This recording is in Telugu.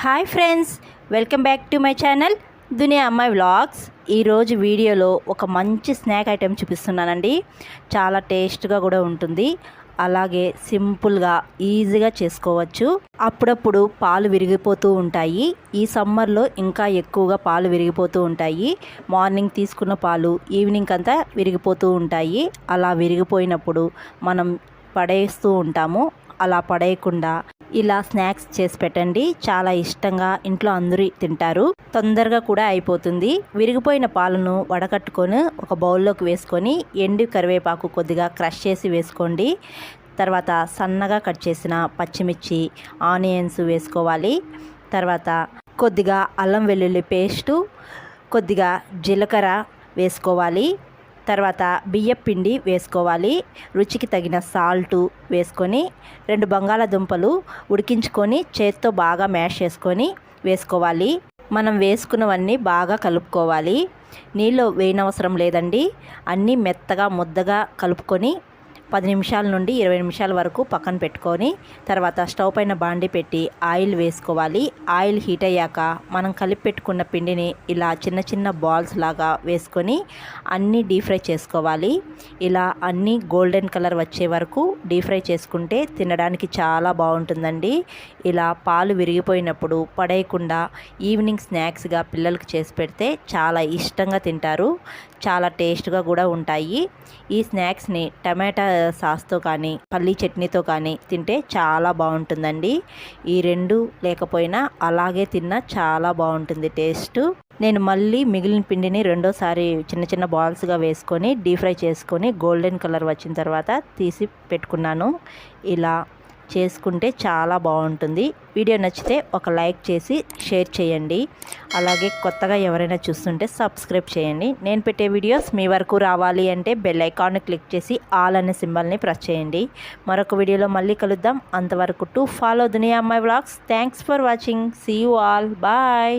Hi friends welcome back to my channel Duniya Ammayi vlogs. ఈరోజు వీడియోలో ఒక మంచి స్నాక్ ఐటెం చూపిస్తున్నానండి. చాలా టేస్ట్గా కూడా ఉంటుంది. అలాగే సింపుల్గా ఈజీగా చేసుకోవచ్చు. అప్పుడప్పుడు పాలు విరిగిపోతూ ఉంటాయి. ఈ సమ్మర్లో ఇంకా ఎక్కువగా పాలు విరిగిపోతూ ఉంటాయి. మార్నింగ్ తీసుకున్న పాలు ఈవినింగ్ అంతా విరిగిపోతూ ఉంటాయి. అలా విరిగిపోయినప్పుడు మనం పడేస్తూ ఉంటాము. అలా పడేయకుండా ఇలా స్నాక్స్ చేసి పెట్టండి. చాలా ఇష్టంగా ఇంట్లో అందరూ తింటారు. తొందరగా కూడా అయిపోతుంది. విరిగిపోయిన పాలను వడకట్టుకొని ఒక బౌల్లోకి వేసుకొని ఎండు కరివేపాకు కొద్దిగా క్రష్ చేసి వేసుకోండి. తర్వాత సన్నగా కట్ చేసిన పచ్చిమిర్చి ఆనియన్స్ వేసుకోవాలి. తర్వాత కొద్దిగా అల్లం వెల్లుల్లి పేస్టు కొద్దిగా జీలకర్ర వేసుకోవాలి. తర్వాత బియ్యం పిండి వేసుకోవాలి. రుచికి తగిన సాల్టు వేసుకొని రెండు బంగాళాదుంపలు ఉడికించుకొని చేత్తో బాగా మ్యాష్ చేసుకొని వేసుకోవాలి. మనం వేసుకున్నవన్నీ బాగా కలుపుకోవాలి. నీళ్ళు వేయనవసరం లేదండి. అన్నీ మెత్తగా ముద్దగా కలుపుకొని పది నిమిషాల నుండి ఇరవై నిమిషాల వరకు పక్కన పెట్టుకొని తర్వాత స్టవ్ పైన బాండి పెట్టి ఆయిల్ వేసుకోవాలి. ఆయిల్ హీట్ అయ్యాక మనం కలిపి పెట్టుకున్న పిండిని ఇలా చిన్న చిన్న బాల్స్ లాగా వేసుకొని అన్నీ డీప్ ఫ్రై చేసుకోవాలి. ఇలా అన్నీ గోల్డెన్ కలర్ వచ్చే వరకు డీప్ ఫ్రై చేసుకుంటే తినడానికి చాలా బాగుంటుందండి. ఇలా పాలు విరిగిపోయినప్పుడు పడేయకుండా ఈవినింగ్ స్నాక్స్గా పిల్లలకి చేసి పెడితే చాలా ఇష్టంగా తింటారు. చాలా టేస్ట్గా కూడా ఉంటాయి. ఈ స్నాక్స్ని టమాటా సాస్తో కానీ పల్లీ చట్నీతో కానీ తింటే చాలా బాగుంటుందండి. ఈ రెండు లేకపోయినా అలాగే తిన్నా చాలా బాగుంటుంది టేస్ట్. నేను మళ్ళీ మిగిలిన పిండిని రెండోసారి చిన్న చిన్న బాల్స్గా వేసుకొని డీప్ ఫ్రై చేసుకొని గోల్డెన్ కలర్ వచ్చిన తర్వాత తీసి పెట్టుకున్నాను. ఇలా చేసుకుంటే చాలా బాగుంటుంది. వీడియో నచ్చితే ఒక లైక్ చేసి షేర్ చేయండి. అలాగే కొత్తగా ఎవరైనా చూస్తుంటే సబ్స్క్రైబ్ చేయండి. నేను పెట్టే వీడియోస్ మీ వరకు రావాలి అంటే బెల్ ఐకాన్ క్లిక్ చేసి ఆల్ అనే సింబల్ని ప్రెస్ చేయండి. మరొక వీడియోలో మళ్ళీ కలుద్దాం. అంతవరకు to follow Duniya Ammayi vlogs. Thanks for watching. See you all. Bye.